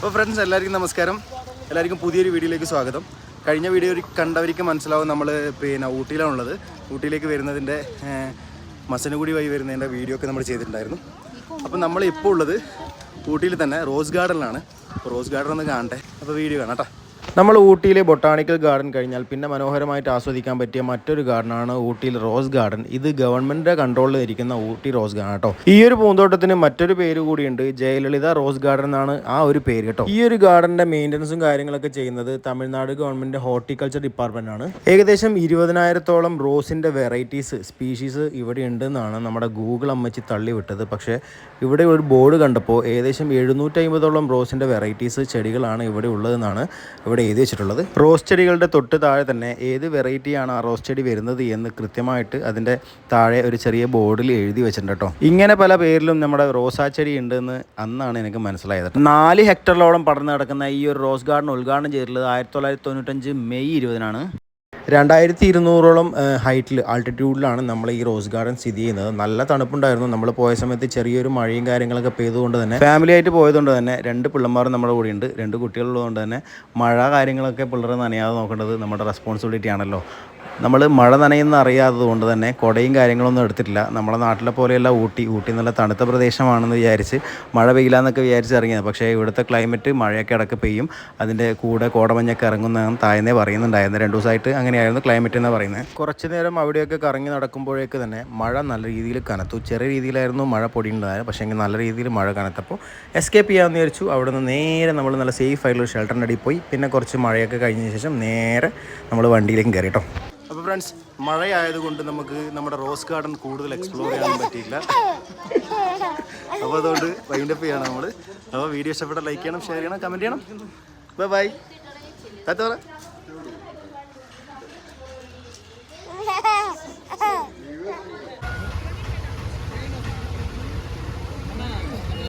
അപ്പോൾ ഫ്രണ്ട്സ് എല്ലാവർക്കും നമസ്കാരം. എല്ലാവർക്കും പുതിയൊരു വീഡിയോയിലേക്ക് സ്വാഗതം. കഴിഞ്ഞ വീഡിയോ കണ്ടവർക്ക് മനസ്സിലാവും നമ്മൾ പിന്നെ ഊട്ടിയിലാണുള്ളത് ഊട്ടിയിലേക്ക് വരുന്നതിന്റെ മസനുകൂടി വഴി വരുന്നതിന്റെ വീഡിയോ ഒക്കെ നമ്മൾ ചെയ്തിട്ടുണ്ടായിരുന്നു. അപ്പോൾ നമ്മൾ ഇപ്പോൾ ഉള്ളത് ഊട്ടിയിൽ തന്നെ റോസ് ഗാർഡനിലാണ്. അപ്പോൾ റോസ് ഗാർഡൻ ഒന്ന് കാണട്ടെ. അപ്പോൾ വീഡിയോ കാണാം നമ്മൾ ഊട്ടിയിലെ ബൊട്ടാണിക്കൽ ഗാർഡൻ കഴിഞ്ഞാൽ പിന്നെ മനോഹരമായിട്ട് ആസ്വദിക്കാൻ പറ്റിയ മറ്റൊരു ഗാർഡനാണ് ഊട്ടിയിൽ റോസ് ഗാർഡൻ. ഇത് ഗവൺമെന്റിന്റെ കൺട്രോളിൽ ഇരിക്കുന്ന ഊട്ടി റോസ് ഗാർഡൻ കേട്ടോ. ഈ ഒരു പൂന്തോട്ടത്തിന് മറ്റൊരു പേര് കൂടിയുണ്ട് ജയലളിത റോസ് ഗാർഡൻ എന്നാണ് ആ ഒരു പേര് കേട്ടോ. ഈ ഒരു ഗാർഡന്റെ മെയിന്റനൻസും കാര്യങ്ങളൊക്കെ ചെയ്യുന്നത് തമിഴ്നാട് ഗവൺമെന്റ് ഹോർട്ടിക്കൾച്ചർ ഡിപ്പാർട്ട്മെന്റ് ആണ്. ഏകദേശം ഇരുപതിനായിരത്തോളം റോസിന്റെ വെറൈറ്റീസ് സ്പീഷീസ് ഇവിടെ ഉണ്ടെന്നാണ് നമ്മുടെ ഗൂഗിൾ അമ്മച്ചി തള്ളിവിട്ടത് പക്ഷേ ഇവിടെ ഒരു ബോർഡ് കണ്ടപ്പോൾ ഏകദേശം എഴുന്നൂറ്റി അമ്പതോളം റോസിന്റെ വെറൈറ്റീസ് ചെടികളാണ് ഇവിടെ ഉള്ളതെന്നാണ് ഇവിടെ എഴുതി വെച്ചിട്ടുള്ളത്. റോസ് ചെടികളുടെ തൊട്ട് താഴെ തന്നെ ഏത് വെറൈറ്റിയാണ് ആ റോസ് ചെടി വരുന്നത് എന്ന് കൃത്യമായിട്ട് അതിന്റെ താഴെ ഒരു ചെറിയ ബോർഡിൽ എഴുതി വെച്ചിട്ടുണ്ട് കേട്ടോ. ഇങ്ങനെ പല പേരിലും നമ്മുടെ റോസാ ചെടി ഉണ്ടെന്ന് അന്നാണ് എനിക്ക് മനസ്സിലായത് നാല് ഹെക്ടറിലോളം പടർന്നു കിടക്കുന്ന ഈ ഒരു റോസ് ഗാർഡൻ ഉദ്ഘാടനം ചെയ്തിട്ടുള്ളത് ആയിരത്തി തൊള്ളായിരത്തി തൊണ്ണൂറ്റഞ്ച് മെയ് ഇരുപതിനാണ്. രണ്ടായിരത്തി ഇരുന്നൂറോളം ഹൈറ്റിൽ ആൾട്ടിറ്റ്യൂഡിലാണ് നമ്മൾ ഈ റോസ് ഗാർഡൻ സ്ഥിതി ചെയ്യുന്നത്. നല്ല തണുപ്പുണ്ടായിരുന്നു. നമ്മൾ പോയ സമയത്ത് ചെറിയൊരു മഴയും കാര്യങ്ങളൊക്കെ പെയ്തുകൊണ്ട് തന്നെ ഫാമിലി ആയിട്ട് പോയതുകൊണ്ട് തന്നെ രണ്ട് പിള്ളമാർ നമ്മുടെ കൂടെ ഉണ്ട് രണ്ട് കുട്ടികളുള്ളതുകൊണ്ട് തന്നെ മഴ കാര്യങ്ങളൊക്കെ പിള്ളേരെ നനയാതെ നോക്കേണ്ടത് നമ്മുടെ റെസ്പോൺസിബിലിറ്റി ആണല്ലോ. നമ്മൾ മഴ നനയുന്ന അറിയാത്തത് കൊണ്ട് തന്നെ കുടയും കാര്യങ്ങളൊന്നും എടുത്തിട്ടില്ല. നമ്മുടെ നാട്ടിലെ പോലെയല്ല ഊട്ടി. ഊട്ടി നല്ല തണുത്ത പ്രദേശമാണെന്ന് വിചാരിച്ച് മഴ പെയ്യില്ല എന്നൊക്കെ വിചാരിച്ച് ഇറങ്ങിയത്. പക്ഷേ ഇവിടുത്തെ ക്ലൈമറ്റ് മഴയൊക്കെ ഇടയ്ക്ക് പെയ്യും. അതിന്റെ കൂടെ കോടമഞ്ഞൊക്കെ ഇറങ്ങുന്നതാണ് താഴ്ന്നേ പറയുന്നുണ്ടായിരുന്നു. രണ്ട് ദിവസമായിട്ട് അങ്ങനെയായിരുന്നു ക്ലൈമറ്റ് എന്ന് പറയുന്നത് കുറച്ച് നേരം അവിടെയൊക്കെ കറങ്ങി നടക്കുമ്പോഴേക്ക് തന്നെ മഴ നല്ല രീതിയിൽ കനത്തു. ചെറിയ രീതിയിലായിരുന്നു മഴ പൊടിയുണ്ടായത്. പക്ഷേ എങ്കിൽ നല്ല രീതിയിൽ മഴ കനത്തപ്പോൾ എസ്കേപ്പ് ചെയ്യാമെന്ന് വിചാരിച്ചു. അവിടെ നിന്ന് നേരെ നമ്മൾ നല്ല സേഫ് ആയിട്ടുള്ള ഷെൽട്ടറിന്റെ അടിയിൽ പോയി. പിന്നെ കുറച്ച് മഴയൊക്കെ കഴിഞ്ഞ ശേഷം നേരെ നമ്മൾ വണ്ടിയിലേക്ക് കയറി കേട്ടോ. അപ്പോൾ ഫ്രണ്ട്സ് മഴയായതുകൊണ്ട് നമുക്ക് നമ്മുടെ റോസ് ഗാർഡൻ കൂടുതൽ എക്സ്പ്ലോർ ചെയ്യാൻ പറ്റിയില്ല. അപ്പോൾ അതുകൊണ്ട് വൈൻഡപ്പ് ചെയ്യണം നമ്മൾ. അപ്പോൾ വീഡിയോ ഇഷ്ടപ്പെട്ട ലൈക്ക് ചെയ്യണം ഷെയർ ചെയ്യണം കമന്റ് ചെയ്യണം. ബൈ ബൈ താത്ത പറ